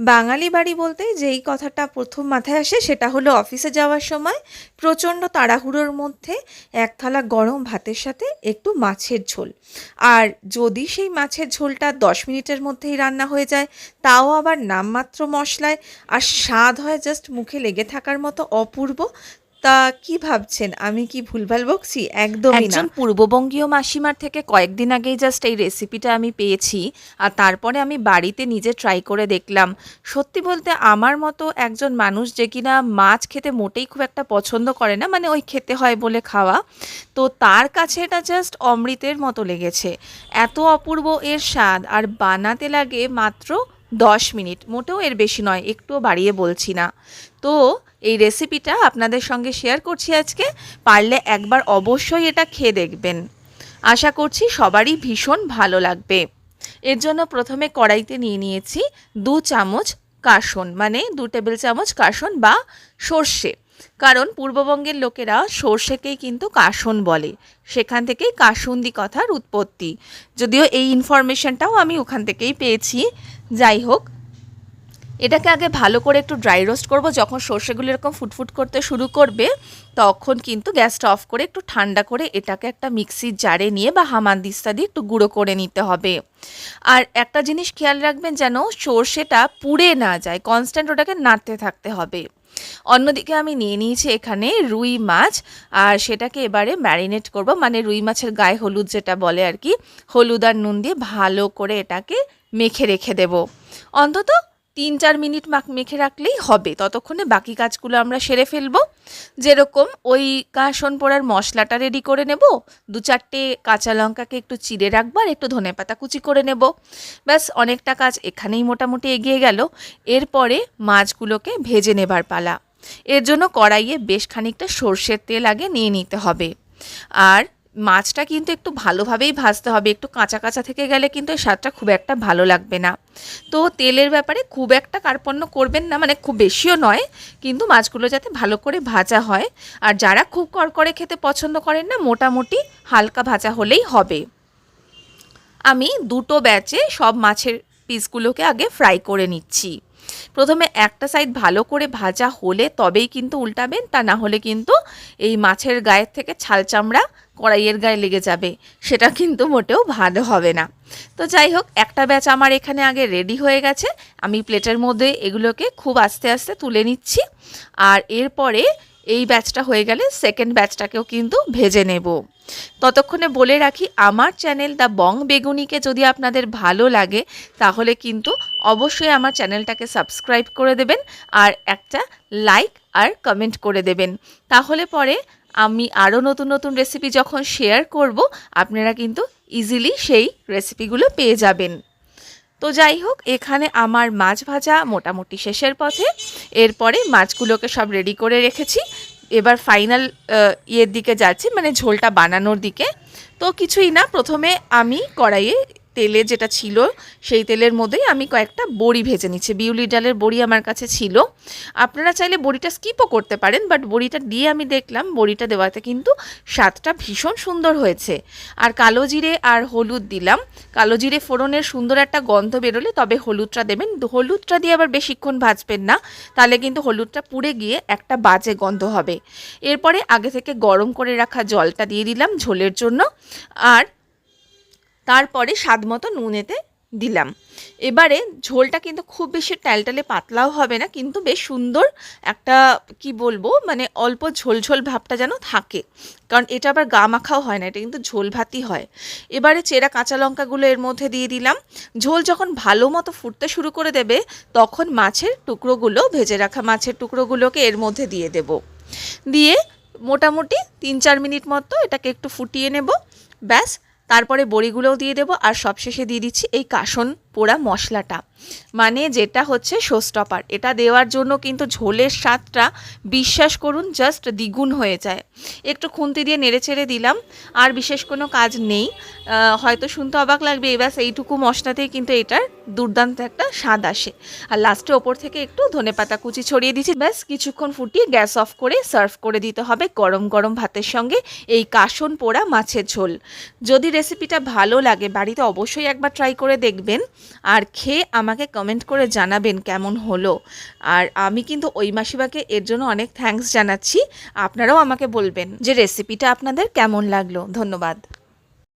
বাঙালি বাড়ি বলতে যেই কথাটা প্রথম মাথায় আসে সেটা হলো অফিসে যাওয়ার সময় প্রচণ্ড তাড়াহুড়োর মধ্যে এক থালা গরম ভাতের সাথে একটু মাছের ঝোল। আর যদি সেই মাছের ঝোলটা দশ মিনিটের মধ্যেই রান্না হয়ে যায়, তাও আবার নামমাত্র মশলায়, আর স্বাদ হয় জাস্ট মুখে লেগে থাকার মতো অপূর্ব তা কি ভাবছেন? আমি কি ভুলভাল বকছি? একদমই না। একজন পূর্ববঙ্গীয় মাসিমার থেকে কয়েকদিন আগেই জাস্ট এই রেসিপিটা আমি পেয়েছি আর তারপরে আমি বাড়িতে নিজে ট্রাই করে দেখলাম। সত্যি বলতে আমার মতো একজন মানুষ যে কিনা মাছ খেতে মোটেই খুব একটা পছন্দ করে না মানে ওই খেতে হয় বলে খাওয়া, তো তার কাছে এটা জাস্ট অমৃতের মতো লেগেছে। এত অপূর্ব এর স্বাদ আর বানাতে লাগে মাত্র দশ মিনিট, মোটেও এর বেশি নয়, একটুও বাড়িয়ে বলছি না। তো এই রেসিপিটা আপনাদের সঙ্গে শেয়ার করছি আজকে। পারলে একবার অবশ্যই এটা খেয়ে দেখবেন। আশা করছি সবারই ভীষণ ভালো লাগবে। এর জন্য প্রথমে কড়াইতে নিয়ে নিয়েছি দু চামচ কাসন মানে দু টেবিল চামচ কাসন বা সর্ষে। কারণ পূর্ববঙ্গের লোকেরা সর্ষেকেই কিন্তু কাসন বলে। সেখান থেকেই কাসুন্দি কথার উৎপত্তি। যদিও এই ইনফরমেশনটাও আমি ওখান থেকেই পেয়েছি। যাই হোক এটাকে আগে ভালো করে একটু ড্রাই রোস্ট করব। যখন সর্ষেগুলো এরকম ফুটফুট করতে শুরু করবে, তখন কিন্তু গ্যাসটা অফ করে একটু ঠান্ডা করে এটাকে একটা মিক্সির জারে নিয়ে বা হামানদিস্তা দিয়ে একটু গুঁড়ো করে নিতে হবে। আর একটা জিনিস খেয়াল রাখবেন যেন সর্ষেটা পুড়ে না যায় কনস্ট্যান্ট ওটাকে নাড়তে থাকতে হবে। অন্যদিকে আমি নিয়ে নিয়েছি এখানে রুই মাছ, আর সেটাকে এবারে ম্যারিনেট করব। মানে রুই মাছের গায়ে হলুদ যেটা বলে আর কি, হলুদ আর নুন দিয়ে ভালো করে এটাকে মেখে রেখে দেব। অন্তত তিন চার মিনিট মাখ, মেখে রাখলেই হবে। ততক্ষণে বাকি কাজগুলো আমরা সেরে ফেলব। যেরকম ওই কাসন পোড়ার মশলাটা রেডি করে নেব। দু চারটে কাঁচা লঙ্কাকে একটু চিড়ে রাখব আর একটু ধনে পাতা কুচি করে নেব। ব্যাস, অনেকটা কাজ এখানেই মোটামুটি এগিয়ে গেল। এরপরে মাছগুলোকে ভেজে নেবার পালা। এর জন্য কড়াইয়ে বেশ খানিকটা সর্ষের তেল আগে নিয়ে নিতে হবে। আর মাছটা কিন্তু একটু ভালোভাবেই ভাজতে হবে। একটু কাঁচা কাঁচা থেকে গেলে কিন্তু এই স্বাদটা খুব একটা ভালো লাগবে না। তো তেলের ব্যাপারে খুব একটা কার্পণ্য করবেন না মানে খুব বেশিও নয়, কিন্তু মাছগুলো যাতে ভালো করে ভাজা হয়। আর যারা খুব করকরে খেতে পছন্দ করেন না, মোটামুটি হালকা ভাজা হলেই হবে। আমি দুটো ব্যাচে সব মাছের পিসগুলোকে আগে ফ্রাই করে নিচ্ছি। প্রথমে একটা সাইড ভালো করে ভাজা হলে তবেই কিন্তু উল্টাবেন, তা না হলে কিন্তু এই মাছের গায়ের থেকে ছাল চামড়া কড়াইয়ের গায়ে লেগে যাবে। সেটা কিন্তু মোটেও ভালো হবে না। তো যাই হোক, একটা ব্যাচ আমার এখানে আগে রেডি হয়ে গেছে। আমি প্লেটের মধ্যে এগুলোকে খুব আস্তে আস্তে তুলে নিচ্ছি। আর এরপরে এই ব্যাচটা হয়ে গেলে সেকেন্ড ব্যাচটাকেও কিন্তু ভেজে নেব। ততক্ষণে বলে রাখি, আমার চ্যানেল দ্য বং বেগুনিকে যদি আপনাদের ভালো লাগে, তাহলে কিন্তু অবশ্যই আমার চ্যানেলটাকে সাবস্ক্রাইব করে দেবেন আর একটা লাইক আর কমেন্ট করে দেবেন। তাহলে পরে আমি আরও নতুন নতুন রেসিপি যখন শেয়ার করব, আপনারা কিন্তু ইজিলি সেই রেসিপিগুলো পেয়ে যাবেন। তো যাই হোক, এখানে আমার মাছ ভাজা মোটামুটি শেষের পথে। এরপরে মাছগুলোকে সব রেডি করে রেখেছি। এবার ফাইনাল ইয়ের দিকে যাচ্ছি মানে ঝোলটা বানানোর দিকে। তো কিছুই না, প্রথমে আমি কড়াইয়ে তেলে যেটা ছিল, সেই তেলের মধ্যেই আমি কয়েকটা বড়ি ভেজে নিচ্ছি। বিউলি ডালের বড়ি আমার কাছে ছিল। আপনারা চাইলে বড়িটা স্কিপও করতে পারেন বাট বড়িটা দিয়ে আমি দেখলাম বড়িটা দেওয়াতে কিন্তু স্বাদটা ভীষণ সুন্দর হয়েছে। আর কালো জিরে আর হলুদ দিলাম। কালো জিরে ফোড়নের সুন্দর একটা গন্ধ বেরোলে তবে হলুদটা দেবেন। হলুদটা দিয়ে আবার বেশিক্ষণ ভাজবেন না, তাহলে কিন্তু হলুদটা পুড়ে গিয়ে একটা বাজে গন্ধ হবে। এরপরে আগে থেকে গরম করে রাখা জলটা দিয়ে দিলাম ঝোলের জন্য। আর তারপরে স্বাদ মতো নুনেতে দিলাম। এবারে ঝোলটা কিন্তু খুব বেশি টালটালে পাতলাও হবে না, কিন্তু বেশ সুন্দর একটা, কি বলব মানে অল্প ঝোল ঝোল ভাবটা যেন থাকে। কারণ এটা আবার গা মাখাও হয় না, এটা কিন্তু ঝোল ভাতই হয়। এবারে চেরা কাঁচা লঙ্কাগুলো এর মধ্যে দিয়ে দিলাম। ঝোল যখন ভালো মতো ফুটতে শুরু করে দেবে, তখন মাছের টুকরোগুলো, ভেজে রাখা মাছের টুকরোগুলোকে এর মধ্যে দিয়ে দেব। দিয়ে মোটামুটি তিন চার মিনিট মতো এটাকে একটু ফুটিয়ে নেব। ব্যাস তারপরে বড়িগুলোও দিয়ে দেবো আর সবশেষে দিয়ে দিচ্ছি এই কাসন। পোড়া মশলাটা মানে যেটা হচ্ছে শোস্টপার এটা দেওয়ার জন্য কিন্তু ঝোলের স্বাদটা, বিশ্বাস করুন জাস্ট দ্বিগুণ হয়ে যায়। একটু খুন্তি দিয়ে নেড়ে চেড়ে দিলাম, আর বিশেষ কোনো কাজ নেই। হয়তো শুনতে অবাক লাগবে এবার এইটুকু মশলাতেই কিন্তু এটার দুর্দান্ত একটা স্বাদ আসে। আর লাস্টে ওপর থেকে একটু ধনেপাতা কুচি ছড়িয়ে দিচ্ছি ব্যাস, কিছুক্ষণ ফুটিয়ে গ্যাস অফ করে সার্ভ করে দিতে হবে গরম গরম ভাতের সঙ্গে এই কাসন পোড়া মাছের ঝোল। যদি রেসিপিটা ভালো লাগে, বাড়িতে অবশ্যই একবার ট্রাই করে দেখবেন। আর খেয়ে আমাকে কমেন্ট করে জানাবেন কেমন হলো। আর আমি কিন্তু ওই মাসিবাকে এর জন্য অনেক থ্যাঙ্কস জানাচ্ছি। আপনারাও আমাকে বলবেন যে রেসিপিটা আপনাদের কেমন লাগল। ধন্যবাদ।